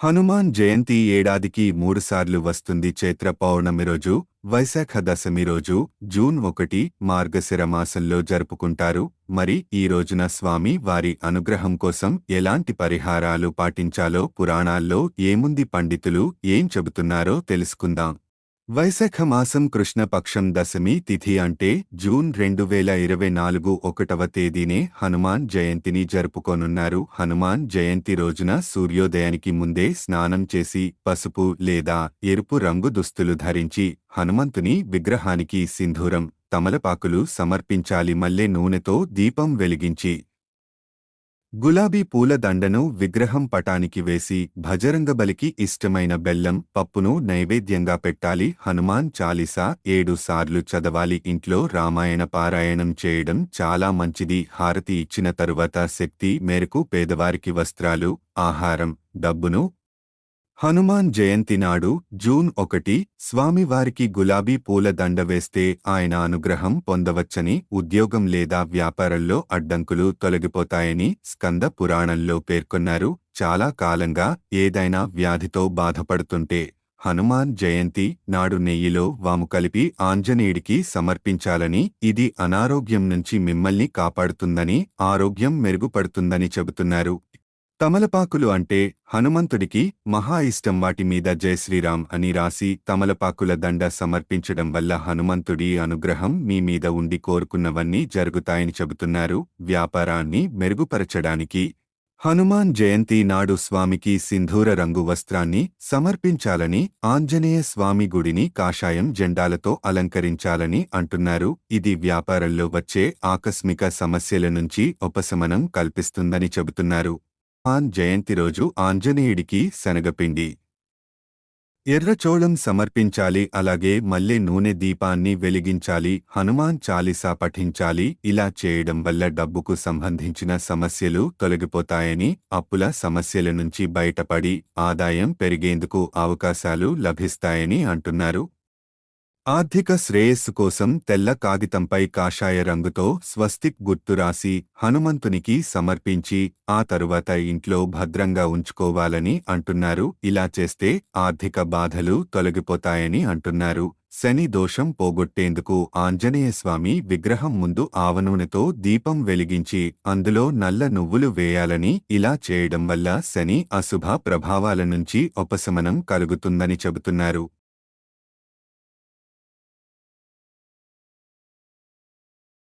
హనుమాన్ జయంతి ఏడాదికి మూడుసార్లు వస్తుంది చైత్ర పౌర్ణమి రోజు వైశాఖ దశమి రోజు జూన్ ఒకటి మార్గశిర మాసంలో జరుపుకుంటారు. మరి ఈ రోజున స్వామి వారి అనుగ్రహం కోసం ఎలాంటి పరిహారాలు పాటించాలో పురాణాల్లో ఏముంది పండితులు ఏం చెబుతున్నారో తెలుసుకుందాం. వైశాఖ మాసం కృష్ణపక్షం దశమి తిథి అంటే జూన్ రెండు వేల ఇరవై నాలుగు ఒకటవ తేదీనే హనుమాన్ జయంతిని జరుపుకోనున్నారు. హనుమాన్ జయంతి రోజున సూర్యోదయానికి ముందే స్నానం చేసి పసుపు లేదా ఎరుపు రంగు దుస్తులు ధరించి హనుమంతుని విగ్రహానికి సింధూరం తమలపాకులు సమర్పించాలి. మల్లె నూనెతో దీపం వెలిగించి గులాబీ పూల దండను విగ్రహం పటానికి వేసి భజరంగబలికి ఇష్టమైన బెల్లం పప్పును నైవేద్యంగా పెట్టాలి. హనుమాన్ చాలీసా ఏడు సార్లు చదవాలి. ఇంట్లో రామాయణ పారాయణం చేయడం చాలా మంచిది. హారతి ఇచ్చిన తరువాత శక్తి మేరకు పేదవారికి వస్త్రాలు ఆహారం డబ్బును హనుమాన్ జయంతి నాడు జూన్ ఒకటి స్వామివారికి గులాబీ పూల దండ వేస్తే ఆయన అనుగ్రహం పొందవచ్చని ఉద్యోగం లేదా వ్యాపారంలో అడ్డంకులు తొలగిపోతాయని స్కంద పురాణంలో పేర్కొన్నారు. చాలా కాలంగా ఏదైనా వ్యాధితో బాధపడుతుంటే హనుమాన్ జయంతి నాడు నెయ్యిలో వాము కలిపి ఆంజనేయుడికి సమర్పించాలని ఇది అనారోగ్యం నుంచి మిమ్మల్ని కాపాడుతుందని ఆరోగ్యం మెరుగుపడుతుందని చెబుతున్నారు. తమలపాకులు అంటే హనుమంతుడికి మహా ఇష్టం వాటి మీద జై శ్రీరామ్ అని రాసి తమలపాకుల దండ సమర్పించడం వల్ల హనుమంతుడి అనుగ్రహం మీ మీద ఉండి కోరుకున్నవన్నీ జరుగుతాయని చెబుతున్నారు. వ్యాపారాన్ని మెరుగుపరచడానికి హనుమాన్ జయంతి నాడు స్వామికి సింధూర రంగు వస్త్రాన్ని సమర్పించాలని ఆంజనేయ స్వామి గుడిని కాషాయం జెండాలతో అలంకరించాలని అంటున్నారు. ఇది వ్యాపారంలో వచ్చే ఆకస్మిక సమస్యల నుంచి ఉపశమనం కల్పిస్తుందని చెబుతున్నారు. హనుమాన్ జయంతి రోజు ఆంజనేయుడికి శనగపిండి. ఎర్రచోళం సమర్పించాలి అలాగే మల్లె నూనె దీపాన్ని వెలిగించాలి హనుమాన్ చాలీసా పఠించాలి ఇలా చేయడం వల్ల డబ్బుకు సంబంధించిన సమస్యలు తొలగిపోతాయని అప్పుల సమస్యల నుంచి బయటపడి ఆదాయం పెరిగేందుకు అవకాశాలు లభిస్తాయని అంటున్నారు. ఆర్థిక శ్రేయస్సు కోసం తెల్ల కాగితంపై కాషాయ రంగుతో స్వస్తిక్ గుర్తు రాసి హనుమంతునికి సమర్పించి ఆ తరువాత ఇంట్లో భద్రంగా ఉంచుకోవాలని అంటున్నారు. ఇలా చేస్తే ఆర్థిక బాధలు తొలగిపోతాయని అంటున్నారు. శని దోషం పోగొట్టేందుకు ఆంజనేయస్వామి విగ్రహం ముందు ఆవనూనెతో దీపం వెలిగించి అందులో నల్ల నువ్వులు వేయాలని ఇలా చేయడం వల్ల శని అశుభ ప్రభావాల నుంచి ఉపశమనం కలుగుతుందని చెబుతున్నారు.